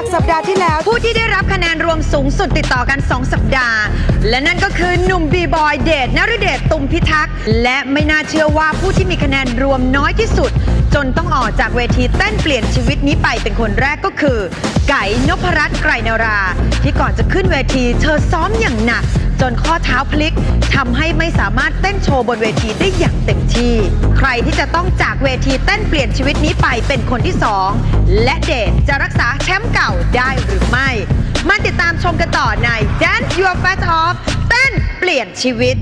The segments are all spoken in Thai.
จากสัปดาห์ที่แล้ว ผู้ที่ได้รับคะแนนรวมสูงสุดติดต่อกัน 2 สัปดาห์ และนั่นก็คือหนุ่มบีบอยเดชนฤเดชตุมพิทักษ์ และไม่น่าเชื่อว่าผู้ที่มีคะแนนรวมน้อยที่สุด จนต้องออกจากเวทีเต้นเปลี่ยนชีวิตนี้ไปเป็นคนแรกก็คือ ไก่นพรัตน์ไกรนารา ที่ก่อนจะขึ้นเวที เธอซ้อมอย่างหนัก จนข้อเท้าพลิกทำให้ไม่สามารถเต้นโชว์บนเวทีได้อย่างเต็มที่ ใครที่จะต้องจากเวทีเต้นเปลี่ยนชีวิตนี้ไปเป็นคนที่สองและเดชจะรักษาแชมป์เก่าได้หรือไม่ มาติดตามชมกันต่อใน Dance Your Fat Off เต้นเปลี่ยนชีวิต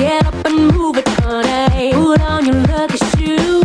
Get up and move it, honey. Put on your lucky shoes.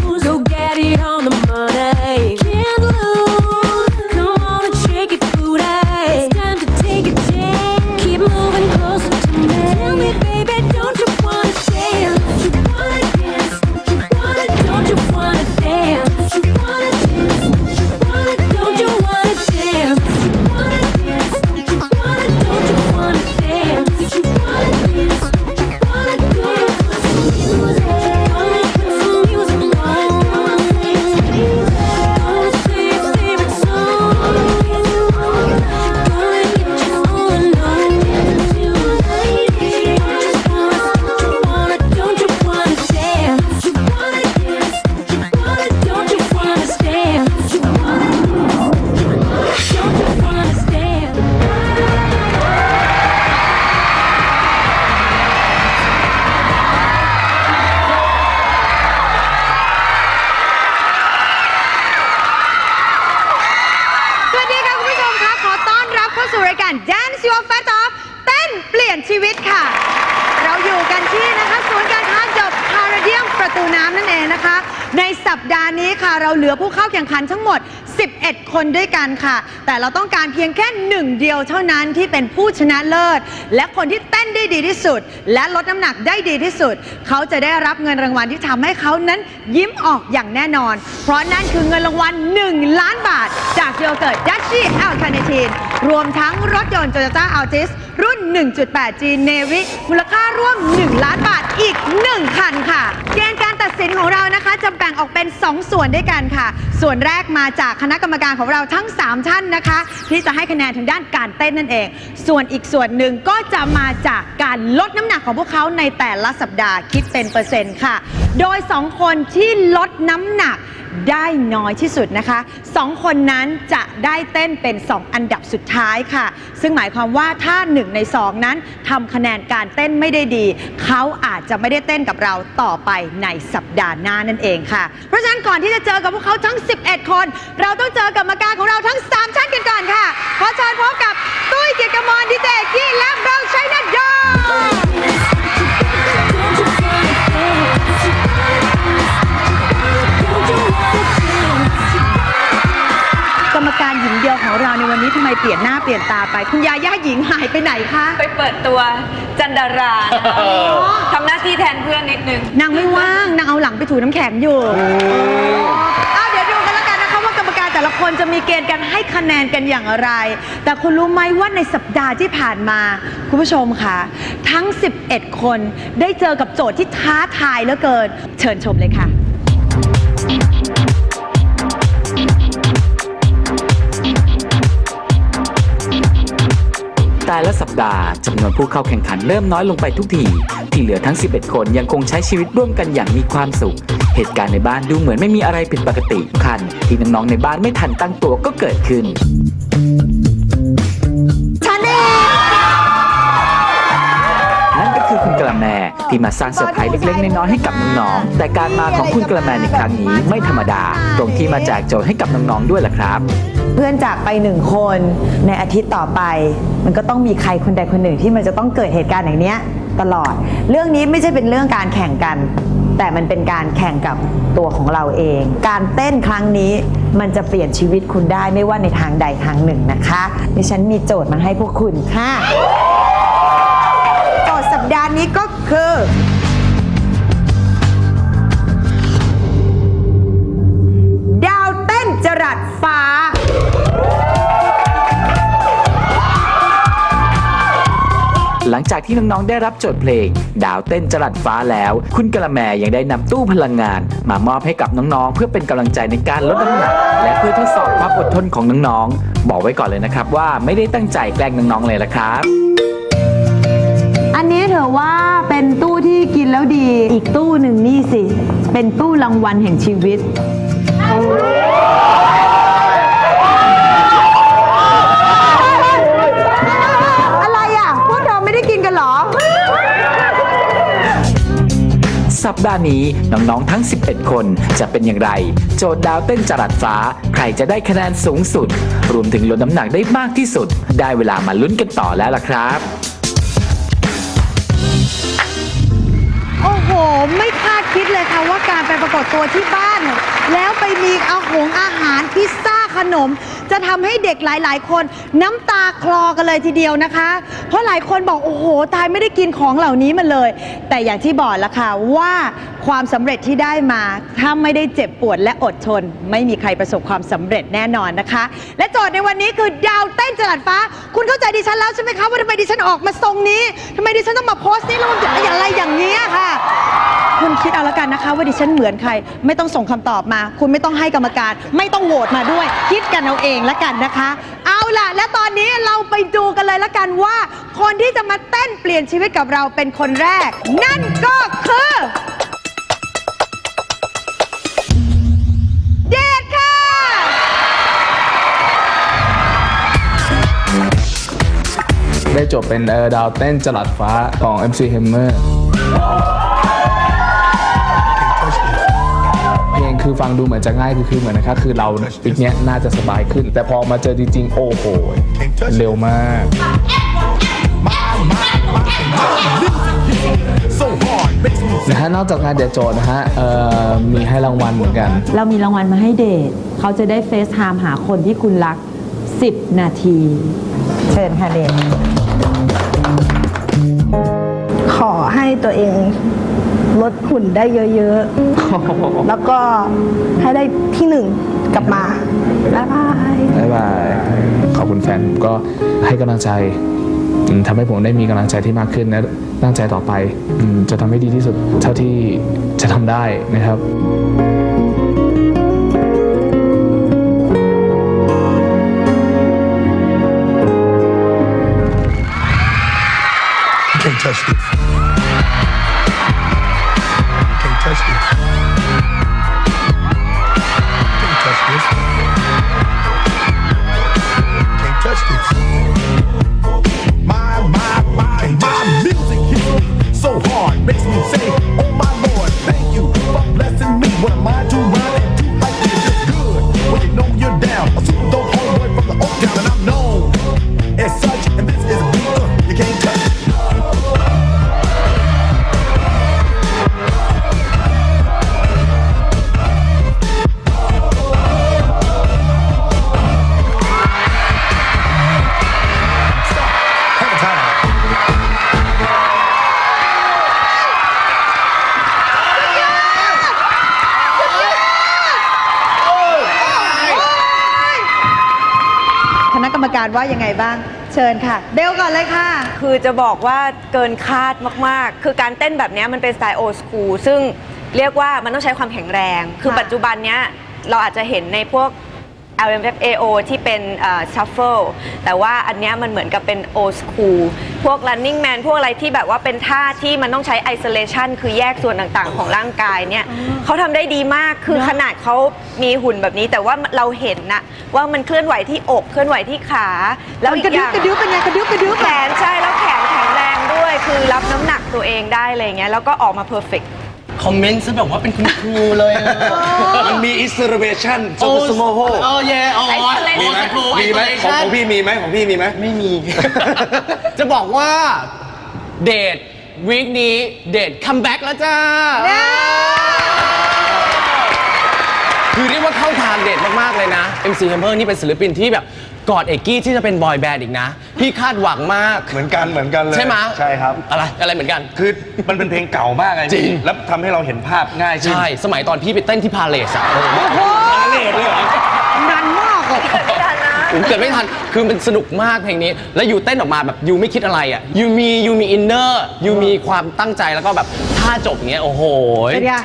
สู่รายการ Dance Your Fat Off เต้นเปลี่ยนชีวิตค่ะ เราอยู่กันที่นะคะศูนย์การค้าจบพาราเดียมประตูน้ำนั่นเองนะคะ ในสัปดาห์นี้ค่ะ เราเหลือผู้เข้าแข่งขันทั้งหมด 11 คนด้วยกันค่ะ แต่เราต้องการเพียงแค่หนึ่งเดียวเท่านั้นที่เป็นผู้ชนะเลิศ และคนที่เต้นได้ดีที่สุด และลดน้ำหนักได้ดีที่สุด เขาจะได้รับเงินรางวัลที่ทำให้เขานั้นยิ้มออกอย่างแน่นอน เพราะนั่นคือเงินรางวัล 1 ล้านบาท จากโยเกิร์ตดัชชี่แอลคาเนทีนรวมทั้งรถยนต์โตโยต้าอัลติส รุ่น 1.8G Navy มูลค่าร่วม 1 ล้านบาทอีก 1 คันค่ะ เกณฑ์การตัดสินของเรานะคะ จะแบ่งออกเป็น 2 ส่วนด้วยกันค่ะ ส่วนแรกมาจากคณะกรรมการของเราทั้ง 3 ท่านนะคะ ที่จะให้คะแนนทางด้านการเต้นนั่นเอง ส่วนอีกส่วนหนึ่งก็จะมาจากการลดน้ำหนักของพวกเขาในแต่ละสัปดาห์คิดเป็นเปอร์เซ็นต์ค่ะ โดย 2 คนที่ลดน้ำหนักได้น้อยที่สุดนะคะสองคนนั้นจะได้เต้นเป็น 2 อันดับสุดท้ายค่ะ ซึ่งหมายความว่าถ้า 1 ใน 2 นั้นทำคะแนนการเต้นไม่ได้ดี เขาอาจจะไม่ได้เต้นกับเราต่อไปในสัปดาห์หน้านั่นเองค่ะ เพราะฉะนั้นก่อนที่จะเจอกับพวกเขาทั้ง 11 คน เราต้องเจอกับกรรมการของเราทั้ง3ท่านกันก่อนค่ะ ขอเชิญพบกับตุ้ยเกียรติกมลดิเจกี้และเบลชัยนัทยอก มเปลี่ยนหน้าเปลี่ยนตาไป คุณยาย่าหญิงหายไปไหนคะ ไปเปิดตัวจันดาราทำหน้าที่แทนเพื่อนนิดนึง นางไม่ว่างนางเอาหลังไปถูน้ำแข็งอยู่อ้าวเดี๋ยวดูกันแล้วกันนะคะว่ากรรมการแต่ละคนจะมีเกณฑ์การให้คะแนนกันอย่างไร แต่คุณรู้ไหมว่าในสัปดาห์ที่ผ่านมา คุณผู้ชมค่ะทั้ง 11 คนได้เจอกับโจทย์ที่ท้าทายเหลือเกิน เชิญชมเลยค่ะ แต่ละสัปดาห์จำนวนผู้เข้าแข่งขันเริ่มน้อยลงไปทุกที ที่เหลือทั้ง 11 คนยังคงใช้ชีวิตร่วมกันอย่างมีความสุข เหตุการณ์ในบ้านดูเหมือนไม่มีอะไรผิดปกติคันที่น้องๆในบ้านไม่ทันตั้งตัวก็เกิดขึ้น ที่มาสร้างเซอร์ไพรส์เล็กๆ น้อยๆให้กับน้องๆแต่การมาของคุณกระแมนในครั้งนี้ไม่ธรรมดา ตรงที่มาแจกโจทย์ให้กับน้องๆด้วยล่ะครับ เพื่อนจากไปหนึ่งคนในอาทิตย์ต่อไป มันก็ต้องมีใครคนใดคนหนึ่งที่มันจะต้องเกิดเหตุการณ์อย่างเนี้ยตลอด เรื่องนี้ไม่ใช่เป็นเรื่องการแข่งกัน แต่มันเป็นการแข่งกับตัวของเราเอง การเต้นครั้งนี้มันจะเปลี่ยนชีวิตคุณได้ไม่ว่าในทางใดทางหนึ่งนะคะดิฉันมีโจทย์มาให้พวกคุณค่ะโจทย์สัปดาห์นี้ก็ คือ ดาวเต้นจรัสฟ้า หลังจากที่น้อง ๆ ได้รับโจทย์เพลง ดาวเต้นจรัสฟ้าแล้ว คุณกระแมยังได้นำตู้พลังงาน มามอบให้กับน้องๆ เพื่อเป็นกำลังใจในการลดน้ำหนัก และเพื่อทดสอบความอดทนของน้อง ๆ บอกไว้ก่อนเลยนะครับว่าไม่ได้ตั้งใจแกล้งน้อง ๆ เลยละครับ ถอะว่าเป็นตู้ที่กินแล้วดี อีกตู้หนึ่งนี่สิ เป็นตู้รางวัลแห่งชีวิต อะไรอะ พวกเราไม่ได้กินกันเหรอ สัปดาห์นี้น้อง ๆ ทั้ง 11 คนจะเป็นอย่างไร โจทย์ดาวเต้นจรัสฟ้า ใครจะได้คะแนนสูงสุด รวมถึงลดน้ำหนักได้มากที่สุด ได้เวลามาลุ้นกันต่อแล้วล่ะครับ โห ไม่คาดคิดเลยค่ะว่าการไปปรากฏตัวที่บ้าน แล้วไปมีอาหงอาหารพิซซ่าขนม จะทำให้เด็กหลาย ๆ คนน้ำตาคลอกันเลยทีเดียวนะคะ เพราะหลายคนบอกโอ้โห ตายไม่ได้กินของเหล่านี้มาเลย แต่อย่างที่บอกแล้วค่ะว่า ความสำเร็จที่ได้มา ถ้าไม่ได้เจ็บปวดและอดทน ไม่มีใครประสบความสำเร็จแน่นอนนะคะ และโจทย์ในวันนี้คือดาวเต้นจรัสฟ้า คุณเข้าใจดิฉันแล้วใช่ไหมคะว่าทำไมดิฉันออกมาทรงนี้ทำไมดิฉันต้องมาโพสต์นี่แล้วมันจะอะไรอย่างนี้ยค่ะ คุณคิดเอาละกันนะคะ ว่าดิฉันเหมือนใคร ไม่ต้องส่งคำตอบมา คุณไม่ต้องให้กรรมการ ไม่ต้องโหวตมาด้วย คิดกันเอาเองละกันนะคะ เอาล่ะ และตอนนี้เราไปดูกันเลยละกันว่า คนที่จะมาเต้นเปลี่ยนชีวิตกับเราเป็นคนแรก นั่นก็คือ ได้จบเป็นเออดาวเต้นจลัดฟ้าของ MC Hammer เพลงคือฟังดูเหมือนจะง่ายคือคือเหมือนนะครับคือเราอีกเนี้ยน่าจะสบายขึ้น แต่พอมาเจอจริงๆ โอ้โห เร็วมาก นะฮะนอกจากงานเดียโจทย์นะฮะเอ่อมีให้รางวัลเหมือนกัน เรามีรางวัลมาให้เดทเขาจะได้เฟซไทม์หาคนที่คุณรัก 10 นาที เชิญค่ะเดทขอให้ตัวเองลดหุ่นได้เยอะๆ แล้วก็ให้ได้ที่หนึ่งกลับมาบ๊ายบายบ๊ายบายขอบคุณแฟนผมก็ให้กำลังใจอืมทำให้ผมได้มีกำลังใจที่มากขึ้นและตั้งใจต่อไปอืมจะทำให้ดีที่สุดเท่าที่จะทำได้นะครับ touched it. กรรมการว่ายังไงบ้าง เชิญค่ะเบลก่อนเลยค่ะ คือจะบอกว่าเกินคาดมากๆ คือการเต้นแบบเนี้ยมันเป็นสไตล์โอสคูลซึ่งเรียกว่ามันต้องใช้ความแข็งแรง คือค่ะปัจจุบันเนี้ยเราอาจจะเห็นในพวก LMFAO ที่เป็นชัฟเฟิลแต่ว่าอันเนี้ยมันเหมือนกับเป็นโอสคูลพวก running man พวกอะไรที่แบบว่าเป็นท่าที่มันต้องใช้ isolation คือแยกส่วนต่างๆ ของร่างกายเนี่ยเขาทำได้ดีมากคือขนาดเขามีหุ่นแบบนี้ แต่ว่าเราเห็นนะว่ามันเคลื่อนไหวที่อกเคลื่อนไหวที่ขา แล้วอีกระกอดึ๊บย่างกระดึ๊บเป็นไงกระดึ๊บกระดึ๊บแขนใช่แล้วแขนแข็งแรงด้วย คือรับน้ำหนักตัวเองได้อะไรเงี้ยแล้วก็ออกมาเพอร์เฟกค อมเมนต์ซะแบบว่าเป็นคุณครูเลยอะมันมี isolation โซสโมโฮโอ้เยอ๋อมีไหมมีไหมของของพี่มีไหมของพี่มีไหมไม่มี จะบอกว่าเดทวีคนี้เดทคัมแบ็กแล้วจ้าคือ เข้าทางเดทมาก ๆ เลยนะ MC Hammer นี่เป็นศิลปินที่แบบกอดเอกกี้ที่จะเป็นบอยแบนด์อีกนะ พี่คาดหวังมาก เหมือนกันเหมือนกันเลยใช่ไหมใช่ครับ อะไรอะไรเหมือนกัน คือมันเป็นเพลงเก่ามากไงจริง แล้วทำให้เราเห็นภาพง่ายขึ้นใช่ สมัยตอนพี่ไปเต้นที่พาเลสอะพาเลทเลยเหรอนันมากอะโอ้ผมเกิดไม่ทัน คือมันสนุกมากเพลงนี้ แล้วยูเต้นออกมาแบบยูไม่คิดอะไรอะยูมียูมีอินเนอร์ยูมีความตั้งใจแล้วก็แบบท่าจบเงี้ย โอ้โหเป็นไง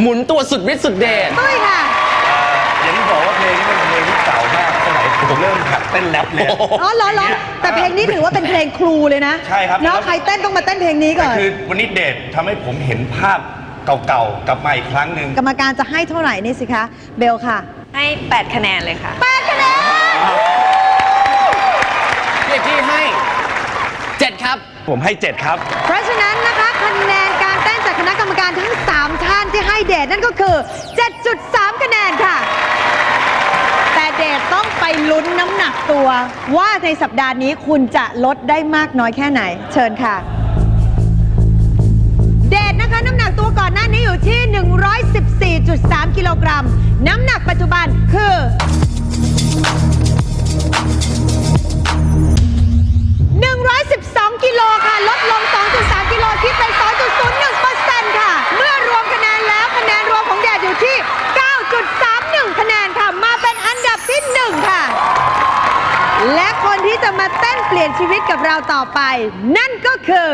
หมุนตัวสุดฤทธิ์สุดเดช ตุ้ยค่ะอย่างที่ บอกว่าเพลงนี้เป็นเพลงที่เก่ามากสมัยผมเริ่มหัดเต้นแรปเลย อ๋อเหรอเหรอแต่เพลงนี้ถือว่าเป็นเพลงครูเลยนะใช่ครับ เนาะใครเต้นต้องมาเต้นเพลงนี้ก่อน คือวันนี้เดททำให้ผมเห็นภาพเก่าๆกลับมาอีกครั้งหนึ่งกรรมการจะให้เท่าไหร่นี่สิคะ เบลค่ะให้ 8 คะแนนเลยค่ะแปดคะแนนพี่เอกกี้ให้เจ็ดครับ ผมให้เจ็ดครับ เพราะฉะนั้นนะคะคะแนนการเต้นจากคณะกรรมการทั้ง 3 ท่านที่ให้เดทนั่นก็คือ 7.3 คะแนนค่ะ แต่เดทต้องไป ลุ้นน้ำหนักตัว ว่าในสัปดาห์นี้คุณจะลดได้มากน้อยแค่ไหน เชิญค่ะ เดทนะคะน้ำหนักตัวก่อนหน้านี้อยู่ที่ 114.3 กิโลกรัม น้ำหนักปัจจุบันคือ 1 ชีวิตกับเราต่อไป นั่นก็คือ